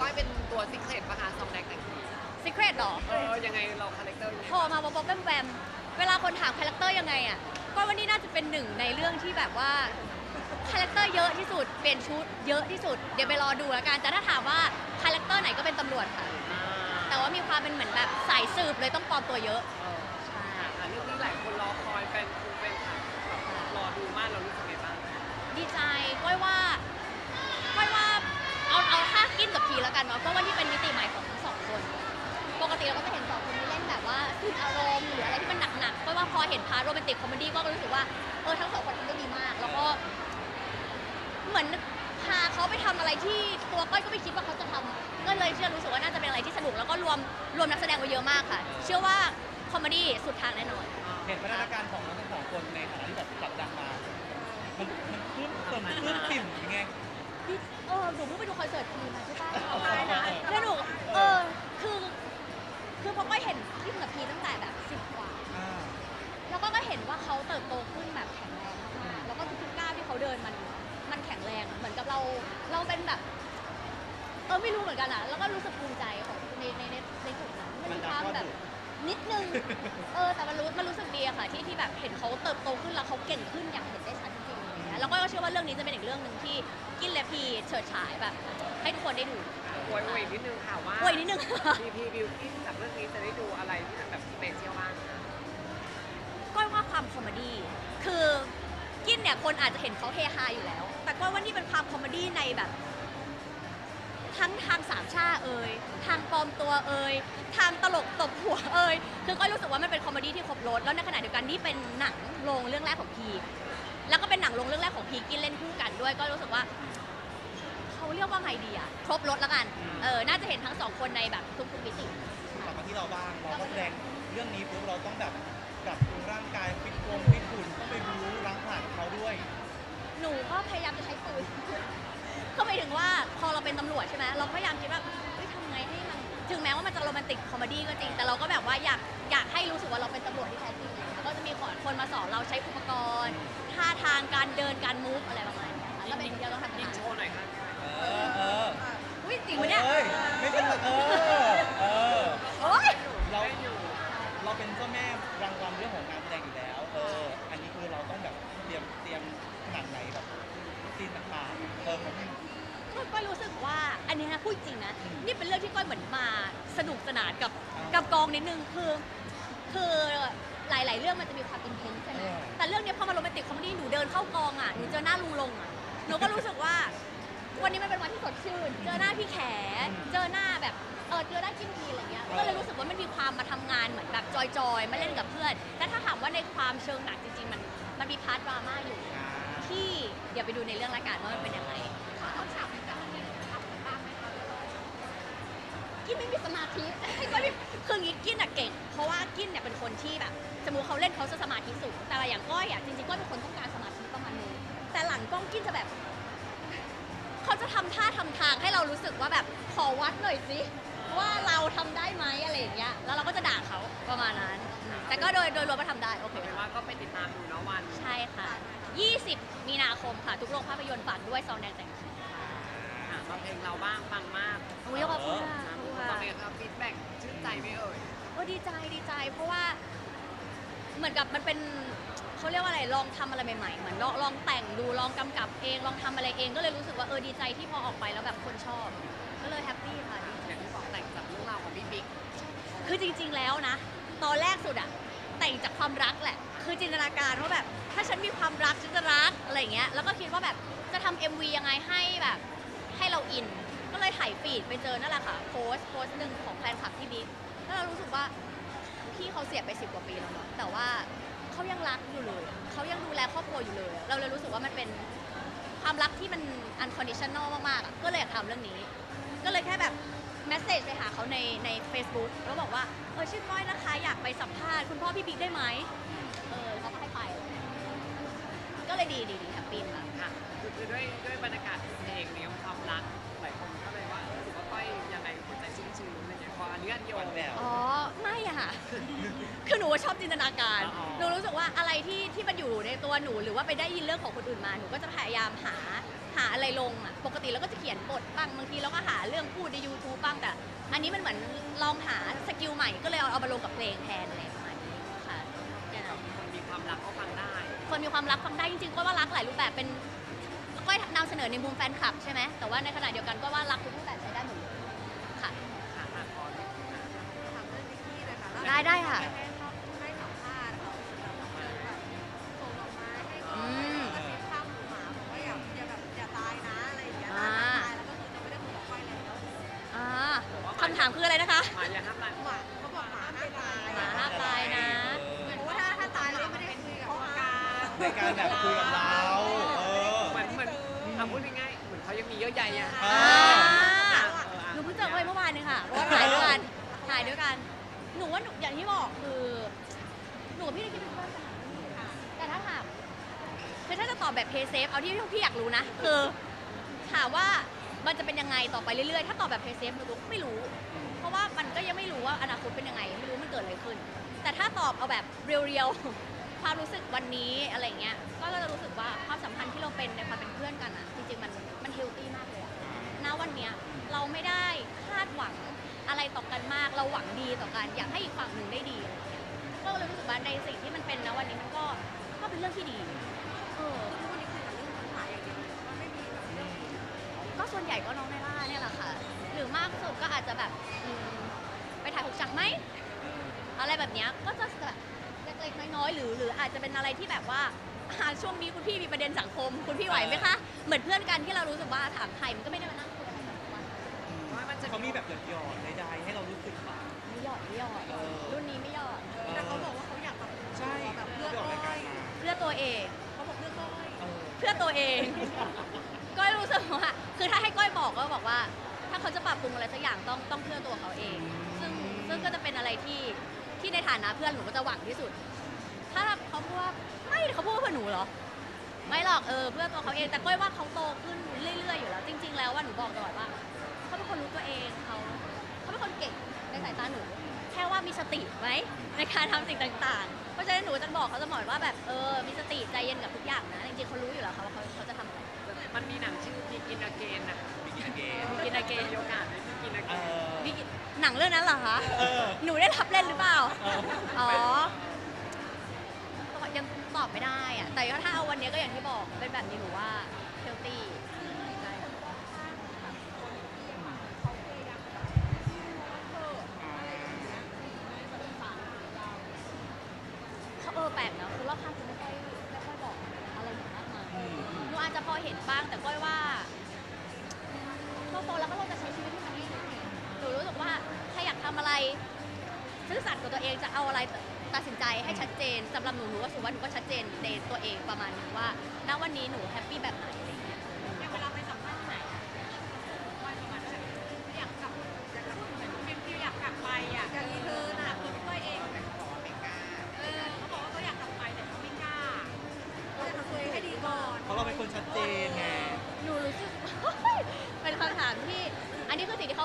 ก้อยเป็นตัวซิกเรตปะคะซองแดงแต่งผีซีเครตหรอ เออยังไงเราคาแรคเตอร์ยังไงพอมาบ๊อบแวมแวมเวลาคนถามคาแรคเตอร์ยังไงอะ ก็วันนี้น่าจะเป็นหนึ่งในเรื่องที่แบบว่า คาแรคเตอร์เยอะที่สุด เปลี่ยนชุดเยอะที่สุด เดี๋ยวไปรอดูแล้วกัน แต่ถ้าถามว่าคาแรคเตอร์ไหนก็เป็นตำรวจค่ะ อ่าแต่ว่ามีความเป็นเหมือนแบบสายสืบเลยต้องปลอมตัวเยอะ เออค่ะค่ะเรื่องนี้หลายคนรอคอยแฟนคุณแฟนคลับแบบรอดูมากเรารู้สึกไงบ้างดีใจก้อยว่าก้อยว่าเอาเอาท่า กินกับพีแล้วกันเนาะเพราะว่านี่เป็นมิติใหม่ของทั้งสองคน ปกติเราก็จะเห็นสองคนนี้เล่นแบบว่าขึ้นอารมณ์หรืออะไรที่มันหนักๆก้อยว่าพอเห็นพาร์ทโรแมนติกคอมเมดี้ก็รู้สึกว่าเออทั้งสองคนทำได้ดีมาก แล้วก็ เหมือนพาเขาไปทำอะไรที่ตัวก้อยก็ไม่คิดว่าเขาจะทำก็เลยเชื่อรู้สึกว่าน่าจะเป็นอะไรที่สนุกแล้วก็รวมรวมนักแสดงไว้เยอะมากค่ะ เชื่อว่าคอมเมดี้สุดทางแน่นอน เห็นพัฒนาการของทั้งสองคนในฐานะที่แบบกลับดังมา มันมันขึ้นเติมขึ้นปิ่มยังไง พี่เออหนูเพิ่งไปดูคอนเสิร์ตทีมาใช่ปะใช่นะแล้วหนูเออคือคือพอก็เห็นพี่กับพีตั้งแต่แบบสิบกว่า อ่าแล้วก็ก็เห็นว่าเขาเติบโตขึ้นแบบแข็งแรงมากๆแล้วก็ทุกๆก้าวที่เขาเดินมัน มันแข็งแรง เหมือนกับเรา เราเป็นแบบ เออไม่รู้เหมือนกันอะแล้วก็รู้สึกภูมิใจของในในในในจุดนั้นมันมีความแบบนิดนึง เออ แต่มันรู้ มันรู้สึกดีอะค่ะ ที่ที่แบบเห็นเขาเติบโตขึ้นแล้วเขาเก่งขึ้นอย่างเห็นได้ชัดจ แล้วก็เชื่อว่าเรื่องนี้จะเป็นอีกเรื่องหนึ่งที่กินและพีเฉิดฉายแบบ ให้ทุกคนได้ดูอวยอวยนิดนึงค่ะว่าโวยนิดนึง พีพีบิวกิ้นจากเรื่องนี้จะได้ดูอะไรที่มันแบบสเปเชียลบ้างคะก้อยว่าความคอมเมดี้คือกินเนี่ยคนอาจจะเห็นเขาเฮฮาอยู่แล้ว แต่ก้อยว่านี่เป็นความคอมเมดี้ในแบบ ทั้งทางสามชาเอ่ยทางปลอมตัวเอ่ยทางตลกตบหัวเอ่ยคือก้อยรู้สึกว่ามันเป็นคอมเมดี้ที่ครบรถแล้วในขณะเดียวกันนี่เป็นหนังลงเรื่องแรกของพี แล้วก็เป็นหนังลงเรื่องแรกของพีกินเล่นคู่กันด้วย ก็รู้สึกว่าเขาเรียกว่าไงดีอะครบรถแล้วกัน เออ น่าจะเห็นทั้งสองคนในแบบทุกๆมิติ กลับมาที่เราบ้างเราก็แสดงเรื่องนี้ปุ๊บเราต้องแบบปรับปรุงร่างกายฟิตวงฟิตหุ่นต้องไปรู้ล้างผ่านเขาด้วย หนูก็พยายามจะใช้ปืน ก็หมายถึงว่าพอเราเป็นตำรวจใช่ไหมเราก็พยายามคิดว่าเฮ้ยทำไงให้มัน ถึงแม้ว่ามันจะโรแมนติกคอมเมดี้ก็จริง แต่เราก็แบบว่าอยากอยากให้รู้สึกว่าเราเป็นตำรวจที่แท้จริงอะไร เงี้ยก็จะมีคนมาสอนเราใช้อุปกรณ์ท่าทางการเดินการมูฟอะไรประมาณเนี้ยค่ะก็เป็นสิ่งที่เราต้องทำยิกันงโชว์หน่อยค่ะเออเอออุ้ยจริงปะเนี่ยเอ้ยไม่เป็นไรเออเออโอ้ยเราได้อยู่เราเป็นเจ้าแม่รางวัลเรื่องของการแสดงอยู่แล้วเอออันนี้คือเราต้องแบบเตรียมเตรียมขนาดไหนแบบซีนต่างๆเออผมก็ก้อยรู้สึกว่าอันเนี้นะพูดจริงนะอืมนี่เป็นเรื่องที่ก้อยเหมือนมาสนุกสนานกับอ่ากักับกองนิดนึงคือคือหลายๆ เรื่องมันจะมีความอินเทนส์ใช่ไหมเออแต่เรื่องเนี้ยพอมาโรแมนติกคอมเมดี้หนูเดินเข้ากองอะหนูเจอหน้าลุงลงอะหนูก็รู้สึกว่า วันนี้มันเป็นวันที่สดชื่น เจอหน้าพี่แข เจอหน้าแบบเออเจอหน้าจิ้มพีอะไรเงี้ยก็เลยรู้สึกว่ามันมีความมาทำงานเหมือนแบบจอยๆมาเล่นกับเพื่อนแต่ถ้าถามว่าในความเชิงหนักจริงๆ มันมันมีพาร์ทดราม่าอยู่อ่าที่เดี๋ยวไปดูในเรื่องละกันว่ามันเป็นยังไงเขาฉากในการเล่นทำบ้างไหมคะ กินไม่มีสมาธิก็ไม่คืออย่างงี้กินอะเก่ง เพราะว่ากินเนี่ยเป็นคนที่แบบสมมติเขาเล่นเขาจะสมาธิสูง แต่อย่างก้อยอะจริงๆก้อยเป็นคนต้องการสมาธิประมาณนึงแต่หลังกล้องกินจะแบบ เขาจะทำท่าทำทางให้เรารู้สึกว่าแบบขอวัดหน่อยสิว่าเราทำได้ไหมอะไรอย่างเงี้ยแล้วเราก็จะด่าเขาประมาณนั้นอืมแต่ก็โดยโดยรวมก็ทำได้โอเคเอาเป็นว่าก็ไปติดตามดูเนาะวันใช่ค่ะ 20 มีนาคมค่ะ ทุกโรงภาพยนตร์ฝากด้วยซองแดงแต่งผีค่ะมาเพลงเราบ้างฟังมาก อุ้ยขอบคุณค่ะขอบ คุณตอค่ะนนี้ครับฟีดแบ็กชื่นใจไหมเอ่ย โอ้ดีใจดีใจ เพราะว่าเหมือนกับมันเป็นเขาเรียกว่าอะไรลองทำอะไรใหม่ๆเหมือนลองลองแต่งดูลองกำกับเองลองทำอะไรเองก็เลยรู้สึกว่าเออดีใจที่พอออกไปแล้วแบบคนชอบ ก็เลยแฮปปี้ค่ะดีใจอย่างที่บอกแต่งจากเรื่องราวของพี่บิ๊กคือจริง ๆแล้วนะ ตอนแรกสุดอะแต่งจากความรักแหละ คือจินตนาการว่าแบบถ้าฉันมีความรักฉันจะรักอะไรอย่างเงี้ยแล้วก็คิดว่าแบบจะทำ MV ยังไงให้แบบให้เราอิน ก็เลยถ่ายฟีดไปเจอนั่นแหละค่ะโพสต์โพสต์หนึ่งของแฟนคลับพี่บิ๊กแล้วเรารู้สึกว่าพี่เขาเสียไปสิบกว่าปีแล้วเนาะแต่ว่าเขายังรักอยู่เลยเขายังดูแลครอบครัวอยู่เลย เราเลยรู้สึกว่ามันเป็นความรักที่มัน unconditional มากๆอะก็เลยอยากทำเรื่องนี้ ก็เลยแค่แบบแมสเซจไปหาเขาในใน Facebook แล้วบอกว่าเออชื่อก้อยนะคะอยากไปสัมภาษณ์คุณพ่อพี่บิ๊กได้ไหมเออเขาก็ให้ไป ก็เลยดีดีดีแฮปปี้ค่ะค่ะคือด้วยด้วยบรรยากาศเพลงเนี่ยความรัก เงี้ยพออันนี้อันเดียวหวานแหววอ๋อ ไม่อะค่ะ คือหนูชอบจินตนาการ อ๋อ หนูรู้สึกว่าอะไรที่ที่มันอยู่ในตัวหนูหรือว่าไปได้ยินเรื่องของคนอื่นมา หนูก็จะพยายามหาหาอะไรลงอะปกติเราก็จะเขียนบทบ้างบางทีเราก็หาเรื่องพูดใน YouTube บ้างแต่ อันนี้มันเหมือนลองหาสกิลใหม่ก็เลยเอาเอามาลงกับเพลงแทนอะไรประมาณนี้ค่ะแค่นั้น คนมีความรักก็ฟังได้ คนมีความรักฟังได้จริงๆก็ว่ารักหลายรูปแบบเป็นก็นำเสนอในมุมแฟนคลับใช่ไหมแต่ว่าในขณะเดียวกันก็ว่ารักทุกรูปแบบใช้ได้หมดเลยค่ะ ค่ะค่ะขอนิดนึงนะ ถามเรื่องนิกกี้เลยค่ะ ได้ได้ค่ะให้เขาให้สัมภาษณ์ค่ะเจอแบบส่งดอกไม้ให้อืมแล้วก็เสียข้ามหมูหมาบอกว่าอย่าอย่าแบบอย่าตายนะอะไรอย่างเงี้ยอ่าถ้าตายแล้วก็คือจะไม่ได้คุยกับใครแล้วอ่าคำถามคืออะไรนะคะ หมาอย่าห้ามรันหมาเขาบอกหมาห้ามตายหมาห้ามตายนะเพราะว่าถ้าถ้าตายแล้วไม่ได้คุยกับเขาในการแบบคุยกับเราเออ เหมือนเหมือนทำพูดง่ายๆเหมือนเขายังมีเยอะใหญ่อะอ่าอ่าหนูเพิ่งเจอเขาไปเมื่อวานเลยค่ะเพราะว่าถ่ายด้วยกัน ถ่ายด้วยกัน หนูว่าหนูอย่างที่บอกคือหนูกับพี่ได้คิดเป็นเพื่อนกันนะแต่ถ้าถามคือถ้าจะตอบแบบเพย์เซฟเอาที่พี่อยากรู้นะคือถามว่ามันจะเป็นยังไงต่อไปเรื่อยๆ ถ้าตอบแบบเพย์เซฟหนูก็ไม่รู้ เพราะว่ามันก็ยังไม่รู้ว่าอนาคตเป็นยังไงไม่รู้มันเกิดอะไรขึ้น แต่ถ้าตอบเอาแบบเรียวๆความรู้สึกวันนี้อะไรเงี้ยก็จะรู้สึกว่าความสัมพันธ์ที่เราเป็นในความเป็นเพื่อนกันอะจริงๆมันมันเฮลตี้มากเลยอะ ณวันเนี้ยเราไม่ได้คาดหวังอะไรต่อกันมาก เราหวังดีต่อกัน อยากให้อีกฝั่งหนึ่งได้ดีอะไรเงี้ยก็เลยรู้สึกว่าในสิ่งที่มันเป็นนะวันนี้มันก็ก็เป็นเรื่องที่ดีเออกวันนี้คุยกับเรื่องหมาอย่างเดียวมันไม่มีแบบเรื่องก็ส่วนใหญ่ก็น้องไนล่าเนี่ยแหละค่ะ หรือมากสุดก็อาจจะแบบไปถ่ายหกฉากไหมอะไรแบบเนี้ยก็จะแบบเล็กๆน้อยๆหรือหรืออาจจะเป็นอะไรที่แบบว่าอ่าช่วงนี้คุณพี่มีประเด็นสังคม คุณพี่ไหวไหมคะ เหมือนเพื่อนกันที่เรารู้สึกว่าถามใครมันก็ไม่ได้มานั่ง เขามีแบบหยอดหยอดๆใดๆให้เรารู้สึกบ้าง ไม่หยอดไม่หยอดเออ รุ่นนี้ไม่หยอดแต่เขาบอกว่าเขาอยากแบบใช่แบบเพื่อนหยอดก้รายการอยมาเพื่อตัวเอง เขาบอกเพื่อนก้อยเออ เพื่อตัวเอง ก้อยรู้สึกว่าคือถ้าให้ก้อยบอกก็บอกว่า ถ้าเขาจะปรับปรุงอะไรสักอย่างต้องต้องเพื่อตัวเขาเอง ซึ่งซึ่งก็จะเป็นอะไรที่ที่ในฐานะเพื่อนหนูก็จะหวังที่สุด ถ้าเขาพูดว่าไม่เขาพูดว่าเพื่อหนูเหรอ ไม่หรอกเออเพื่อตัวเขาเองแต่ก้อยว่าเขาโตขึ้นเรื่อยๆอยู่แล้ว จริง ๆ แล้วว่าหนูบอกตลอดว่า เขาเป็นคนรู้ตัวเองเขาเขาเป็นคนเก่งในสายตาหนู แค่ว่ามีสติไหมในการทำสิ่งต่างๆ เพราะฉะนั้นหนูจะบอกเขาเสมอว่าแบบเออมีสติใจเย็นกับทุกอย่างนะจริงๆเขารู้อยู่แล้วค่ะว่าเขาเขาจะทำอะไร มันมีหนังชื่อมีกินอาเกนอะบิกินเกนกินอาเกนมีโอกาสไหมมีกินอาเกเอนอมีหนังเรื่องนั้นเหรอคะ เออ หนูได้รับเล่นหรือเปล่า เออ อ๋อยังตอบไม่ได้อะแต่ถ้าเอาวันนี้ก็อย่างที่บอก เป็นแบบนี้หนูว่าเฮลตี้ใช่เขาเออแป ลกนะคือรอบข้างคุณไม่ค่อยไม่ค่อยบอกอะไรหนูมากมายอืมอืมหนูอาจจะพอเห็นบ้างแต่ก้อยว่าเราโตแล้วก็เราจะใช้ชีวิตที่มันง่ายๆหนูรู้สึกว่าถ้าอยากทำอะไรซื่อสัตย์กับตัวเองจะเอาอะไรตัดสินใจให้ชัดเจนสำหรับหนูหนูก็รู้สึกว่าหนูก็ชัดเจนในตัวเองประมาณนึงว่าณวันนี้หนูแฮปปี้แบบไหน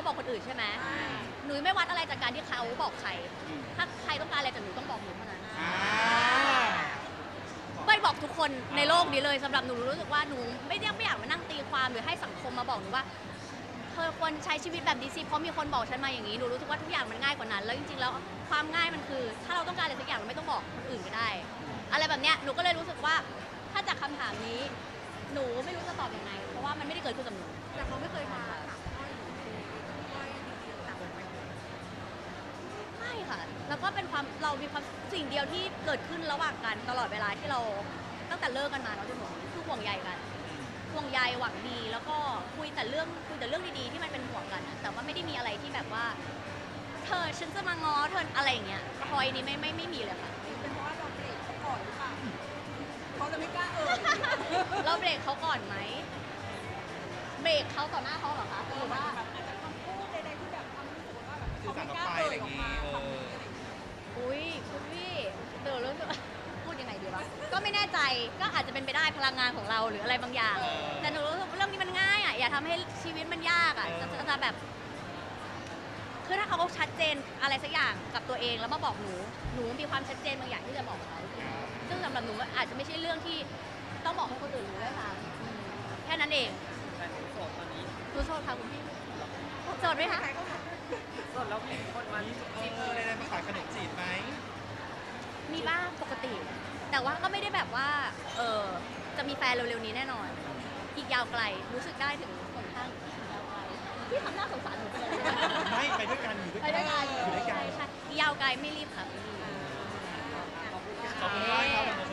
บอกคนอื่นใช่ไหมหนูไม่วัดอะไรจากการที่เขาบอกใครอืมถ้าใครต้องการอะไรจากหนูต้องบอกหนูเท่านั้นอ่าไม่บอกทุกคนในโลกนี้เลยสำหรับหนูรู้สึกว่าหนูไม่ได้ไม่อยากมานั่งตีความหรือให้สังคมมาบอกหนูว่าเธอควรใช้ชีวิตแบบนี้สิเพราะมีคนบอกฉันมาอย่างนี้หนูรู้สึกว่าทุกอย่างมันง่ายกว่านั้น แล้วจริงๆแล้วความง่ายมันคือ ถ้าเราต้องการอะไรสักอย่างเราไม่ต้องบอกคนอื่นก็ได้ อะไรแบบเนี้ยหนูก็เลยรู้สึกว่าถ้าจากคำถามนี้ หนูไม่รู้จะตอบยังไง เพราะว่ามันไม่ได้เกิดขึ้นกับหนูแต่เขาไม่เคยมาถามก้อยอยู่คือก้อยดีๆต่างกันไป ไม่ค่ะ แล้วก็เป็นความเรามีความสิ่งเดียวที่เกิดขึ้นระหว่างกันตลอดเวลาที่เราตั้งแต่เลิกกันมาเนาะจนถึงคือห่วงใยกันห่วงใยหวังดีแล้วก็คุยแต่เรื่องคุยแต่เรื่องดีๆที่มันเป็นห่วงกันอะแต่ว่าไม่ได้มีอะไรที่แบบว่า เธอฉันจะมาง้อเธออะไรอย่างเงี้ยพอยนี้ไม่ไม่ไม่มีเลยค่ะ เป็นเพราะว่าเราเบรกเขาก่อนหรือเปล่าเขาจะไม่กล้าเออเราเบรกเขาก่อนไหมเบรกเขาต่อหน้าเขาเหรอคะหรือว่า แบบอาจจะคำพูดใดๆที่แบบทำให้รู้สึกว่าแบบสื่อสารออกไปอะไรอย่างงี้เอออุ้ยคุณพี่เดี๋ยวรู้สึกพูดยังไงดีวะ ก็ไม่แน่ใจ ก็อาจจะเป็นไปได้พลังงานของเราหรืออะไรบางอย่าง เออ แต่หนูรู้สึกว่าเรื่องนี้มันง่ายอะ อย่าทำให้ชีวิตมันยากอะเออจะจะจะแบบ คือถ้าเขาชัดเจนอะไรสักอย่างกับตัวเองแล้วมาบอกหนู หนูมีความชัดเจนบางอย่างที่จะบอกเขา ซึ่งสำหรับหนูมันอาจจะไม่ใช่เรื่องที่ต้องบอกให้คนอื่นรู้ด้วยซ้ำอืมแค่นั้นเองแต่หนูโสดตอนนี้ รู้โสดค่ะคุณพี่โสดไหมคะโสดแล้วมีคนมามีจีบเอออะไรมาขายขนมจีบไหมมีบ้างปกติ แต่ว่าก็ไม่ได้แบบว่าเออจะมีแฟนเร็วๆนี้แน่นอน อีกยาวไกลรู้สึกได้ถึงคนข้างอีกยาวไกลพี่ทำหน้าสงสารหนูไปเลยไม่ไปด้วยกันอยู่ด้วยไปกันด้วยกันอยู่ด้วยกันใช่ใช่อีกยาวไกลไม่รีบค่ะไม่รีบ ขอบคุณขอบคุณค่ะ